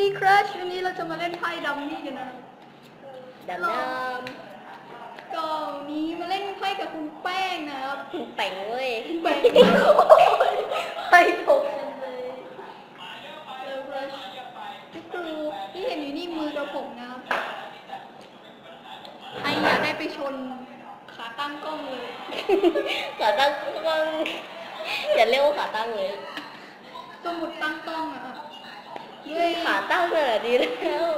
ดีครับวันนี้เราจะมาเล่นไพ่ดัมมี่กันนะดำน้ก็วันนี้มาเล่นไพ่กับคุณแป้งนะครับำคุณแต่งเว้ยคุณแป้งไปถกกันเลยเร็วเลยนี่คือที่เห็นอยู่นี่มือกระผมนะครับไออยากได้ไปชนขาตั้งกล้องเลยขาตั้งกล้องอย่าเรียกว่าขาตั้งเลยสมุดตั้งกล้องอะครับ ด้วยขาตั้งเลยเหรอดีแล้ว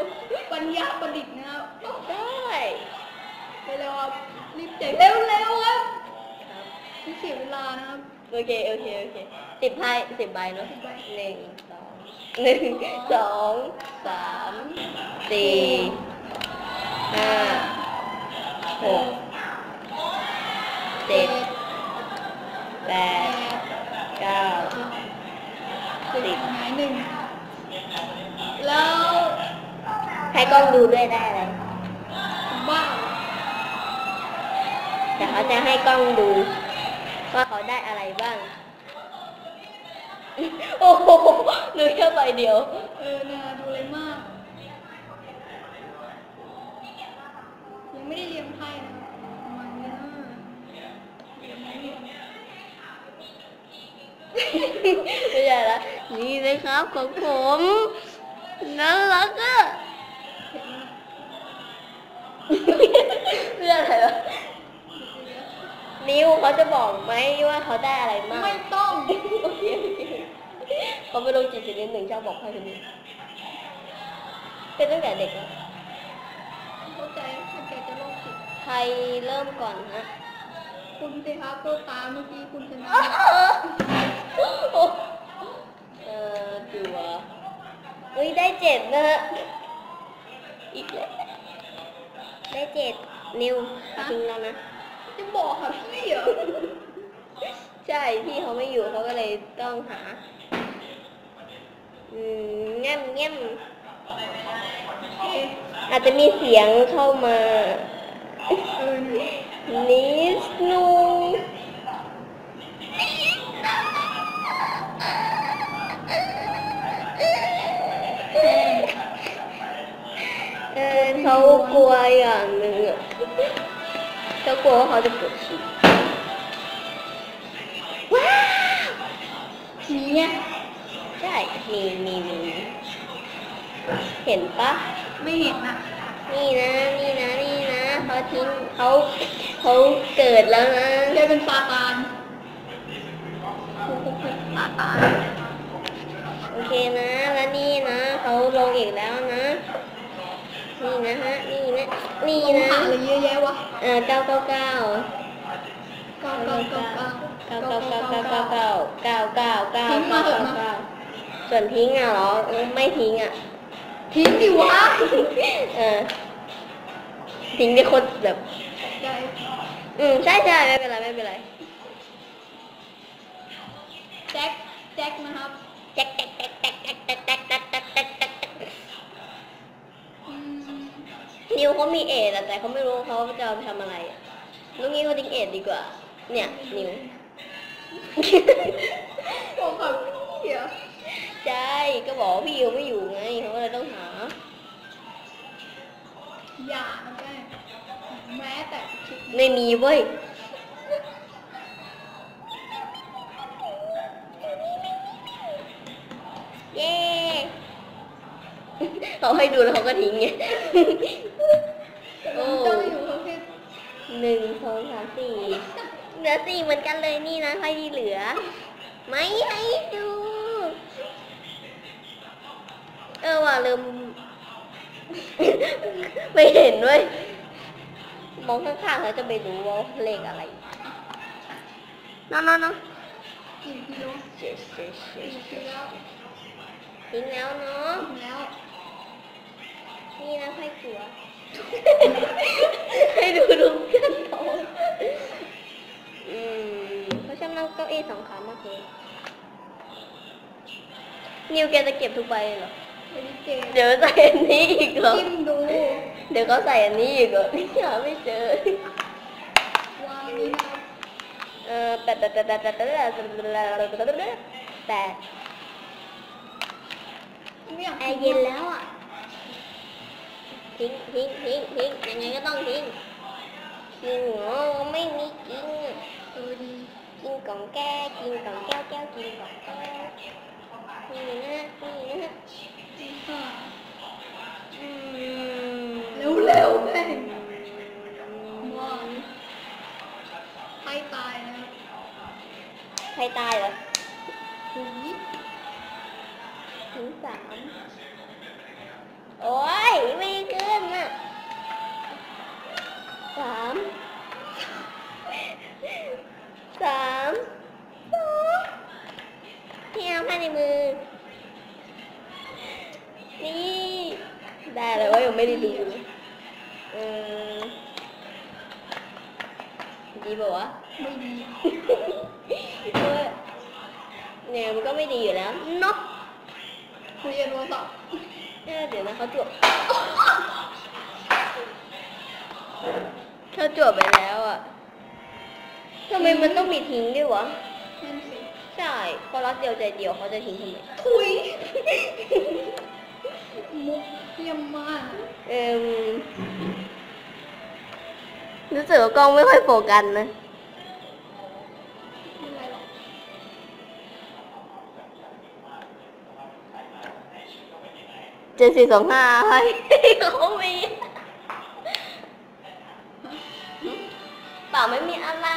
ปัญญาประดิษฐ์นะครับได้ไปเร็วครับรีบแจกเร็วเร็วครับไม่เสียเวลานะครับ โอเค โอเค โอเคสิบไพ่สิบใบเนาะสิบใบหนึ่งสองหนึ่งสองสามสี่ห้าหกเจ็ดแปดเก้าสิบหายหนึ่งแล้ว ให้กล้องดูด้วยได้อะไรบ้าแต่เขาจะให้กล้องดู ว่าเขาได้อะไรบ้าง โอ้โหดูแค่ใบเดียว เออนะดูเลยมาก ยังไม่ได้เรียงไพ่นะประมาณนี้นะเรียงไม่เรียงไม่ใช่ละนี่เลยครับของผมน่ารักอะ จะบอกไหมว่าเขาได้อะไรมาก ไม่ต้องโอเคโอเคเขาไปลงจิตสินิดหนึ่งชอบบอกให้คนนี้เป็นตั้งแต่เด็กแล้วเข้าใจเข้าใจจะโรคจิตใครเริ่มก่อนฮะคุณสิครับตัวตาเมื่อกี้คุณชนะเออจัวเฮ้ยได้เจ็ดนะฮะอีกแล้วได้เจ็ดนิวทิ้งแล้วนะ จะบอกค่ะพี่เหรอ ใช่พี่เขาไม่อยู่เขาก็เลยต้องหา อืมแง่มแง่มอาจจะมีเสียงเข้ามา นิสนูเอเขากลัวอย่างหนึ่ง อะเขากลัวว่าเขาจะปวดฉี่ว้าวเนี่ยใช่มีมีมีเห็นปะไม่เห็นอะนี่นะนี่นะนี่นะเขาทิ้งเขาเขาเกิดแล้วนะเดี๋ยวเป็นซาตานซาตานโอเคนะแล้วนี่นะเขาลงอีกแล้วนะ นี่นะฮะนี่นะ นี่ลงนะผ่านเลยเยอะแยะวะเออเก้าเก้าเก้าเก้าเก้าเก้าเก้าเก้าเก้าเก้าเก้าเก้าเก้าเก้าเก้าเก้าทิ้งมาเก้าเถอะนะเก้าส่วนทิ้งอะเหรอไม่ทิ้งอะ ทิ้งดิวะเออทิ้งเป็นคนแบบใหญ่อืมใช่ใช่ไม่เป็นไรไม่เป็นไรแจ็คแจ็คนะครับแจ๊กแจ๊กแจ๊กแจ๊กแจ๊กแจ๊กแจ๊กแจ๊กแจ๊กแจ๊กแจ๊กแจ๊ก อืม นิวเขามีเอดอะแต่เขาไม่รู้เขาจะเอาไปทำอะไรอะลูกนี้เขาทิ้งเอดดีกว่า เนี่ย นิว บอกกับพี่เหรอใช่ก็บอกว่าพี่เขาไม่อยู่ไงเขาก็เลยต้องหา อย่านะแป้งแม้แต่คิดไม่มีเว้ย เย้ เขาให้ดูแล้วเขาก็ทิ้งไง หนึ่งสองสามสี่เหลือสี่เหมือนกันเลยนี่นะใครที่เหลือ ไม่ให้ดู เออว่ะลืมไม่เห็นด้วยมองข้างๆแล้วจะไปดูว่าเลขอะไรน้องน้องน้องกี่กิโลเจ็ดเจ็ดเจ็ดกี่กิโลทิ้งแล้วเนาะแล้วนี่นะไพ่ตัว ให้ดูดูกันโตอืมเขาชอบนั่งเก้าอี้สองขามากเลยนิวแกจะเก็บทุกใบเลยเหรอ ไม่ได้เจเดี๋ยวใส่อันนี้อีกเหรอ จิ้มดูเดี๋ยวเขาใส่อันนี้อีกเหรอนี่หาไม่เจอ วางนี้นะครับเออแปดแปดแปดแปดแปดแปดแปดแปดแปดไม่อยากแอร์เย็นแล้วอะ ทิ้งทิ้งทิ้งทิ้งยังไงก็ต้องทิ้งกินเหรอไม่มีกินเออดีกินกล่องแก้วกินกล่องแก้วแก้วกินกล่องแก้วนี่นะนี่นะดีค่ะอืมเร็วเร็วๆแม่งว่าให้ตายนะครับใครตายเหรอหุยถึงสามโอ้ยไม่ขึ้นอะสามสามสองที่เอาผ้าในมือ นี่ ได้เลยว่ายัง ไม่ได้ดูเออดีป่าวะไม่ดีเออเนี่ยมันก็ไม่ดีอยู่แล้วเนาะคุยกันโทรศัพท์เออเดี๋ยวนะเขาจวบเขาจวบไปแล้วอะทำไมมันต้องมีทิ้งด้วยวะนั่นสิใช่เขารักเดียวใจเดียวเขาจะทิ้งทำไมคุยมุก เยี่ยมมาก เอมรู้สึกว่ากล้องไม่ค่อยโฟกัสนะเจ็ดสี่สองห้าให้เขามีเปล่าไม่มีอะไร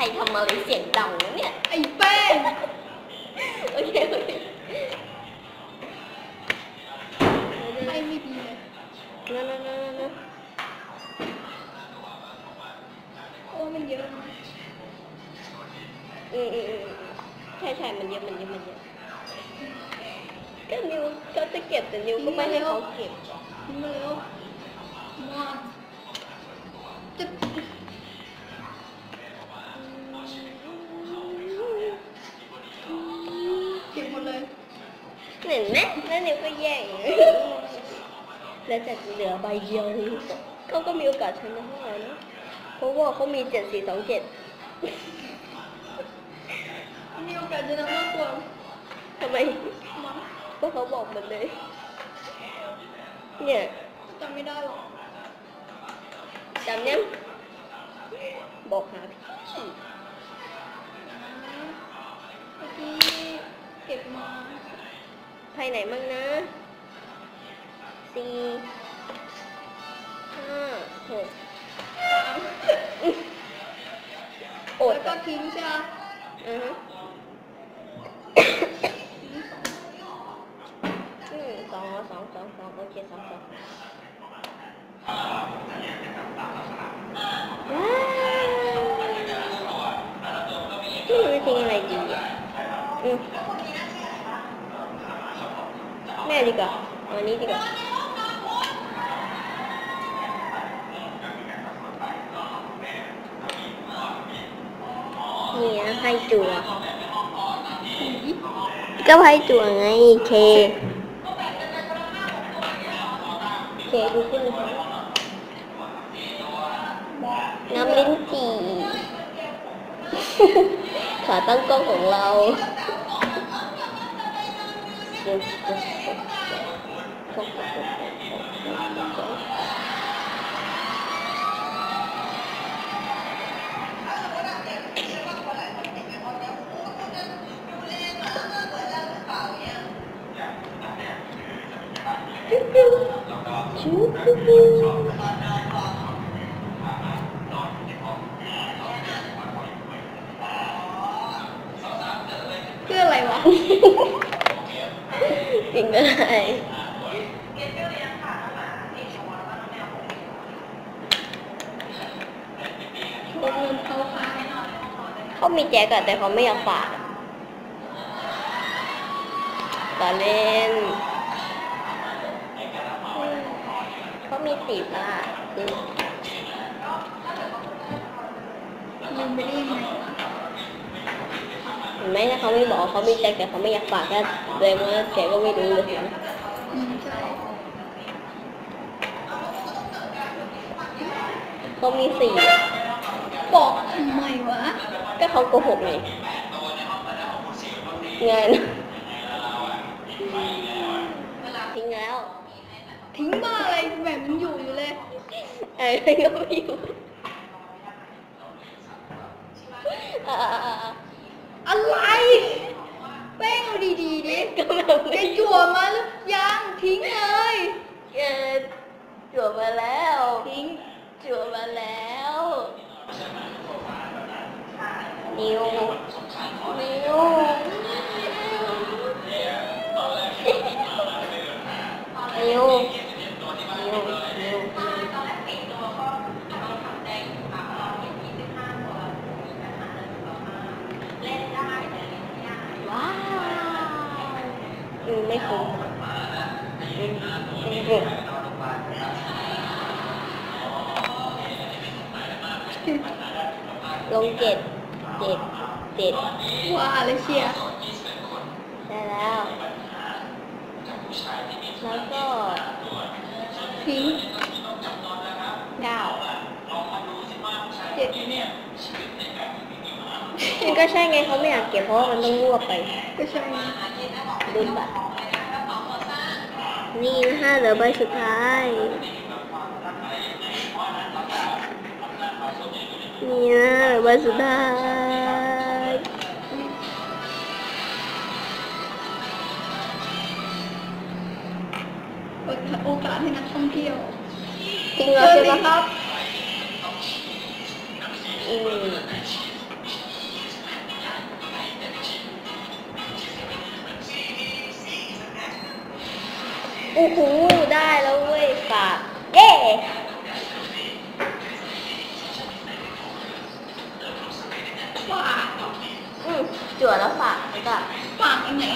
รทำอะไรเสียงดังวะเนี่ย ไอ้แป้งโอเคโอเคให้ไม่ดีเลยนั่นนั่นนั่นนั่นโอ้มันเยอะนะอืมอืมอืมใช่ใช่มันเยอะมันเยอะมันเยอะก็นิวเขาจะเก็บแต่นิวก็ไม่ให้เขาเก็บทิ้งมาเร็วมาจะ เห็นไหมแล้วนิวก็แย่งแล้วแต่เหลือใบเดียวเขาก็มีโอกาสชนะเรานะเพราะว่าเขามีเจ็ดสี่สองเจ็ดมีโอกาสจะนำมากกว่าทำไมมั้งก็เขาบอกมันเลย เนี่ยจำไม่ได้หรอกจำยังบอกหาพี่เมื่อกี้เก็บมา ไพ่ไหนมั่งนะสี่ห้าหกสามโอดแล้วก็อะทิ้งใช่ไหมอือฮึนี่สองอืมสองสองสองสองโอเคสองสองว้าวไม่รู้จะทิ้งอะไรดีอะอืม แม่ดีกว่าอันนี้ดีกว่านี่นะไพ่จัวก็ไพ่จัวไงเคเคดูขึ้นเลยน้ำลิ้นจี่ขาตั้งกล้องของเรา เพื่ออะไรวะ กินก็ได้ โอน เงินเขาค่ะเขามีแจกอะแต่เขาไม่อยากฝากอะต่อเล่น เขามีสิบอะคือลืมไปได้ยังไงวะเห็น ไหมถ้าเขาไม่บอกเขามีแจกแต่เขาไม่อยากฝากก็แสดงว่าแกก็ไม่รู้เลยนะอืมใช่เขามีสี่บอกทำไมวะ ก็เขาโกหกไงไงนะทิ้งแล้ว ทิ้งบ้าอะไรแบบมันอยู่อยู่เลยไอ้ก็ไม่อยู่ อ่าๆ อะไร แป้งเอาดีๆดิ ๆก็แบบ จะ ไม่ จั่วมาหรือยังทิ้งเลย เออจั่วมาแล้ว ทิ้ง จั่วมาแล้ว นิ้ว นิ้ว นิ้ว นิ้ว นิ้ว ว้าว อืมไม่คุ้มอืมอืมลงเจ็ดเจ็ดเจ็ดว่าเลยเชียร์ได้แล้ว แล้วก็ทิ้งเก้าเจ็ดเนี่ยมันก็ใช่ไงเขาไม่อยากเก็บเพราะว่ามันต้องรวบไป ก็ใช่ไงดูบัตร นี่นะฮะเหลือใบสุดท้าย นี่นะเหลือใบสุดท้าย เปิดโอกาสให้นักท่องเที่ยวจริงแล้วใช่เชิญไหมเลยครับ อืม อ้โหได้แล้วเว้ยฝากเย้ฝากอืมจั่วแล้วฝากแล้วก็ฝากอันไหน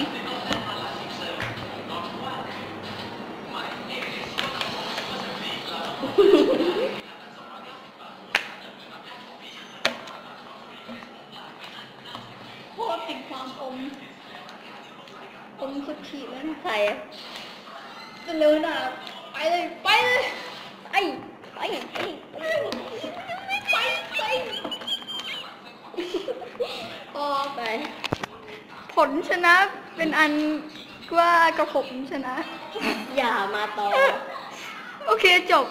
โคตรแห่งความอมอมสุดขีดแล้วนะใครอะจะ เร็วหน่ะไปเลยไปเลยไอ้ไปไปไปไปพอไป ผลชนะเป็นอันว่ากระผมชนะ อย่ามาต่อ โอเคจบ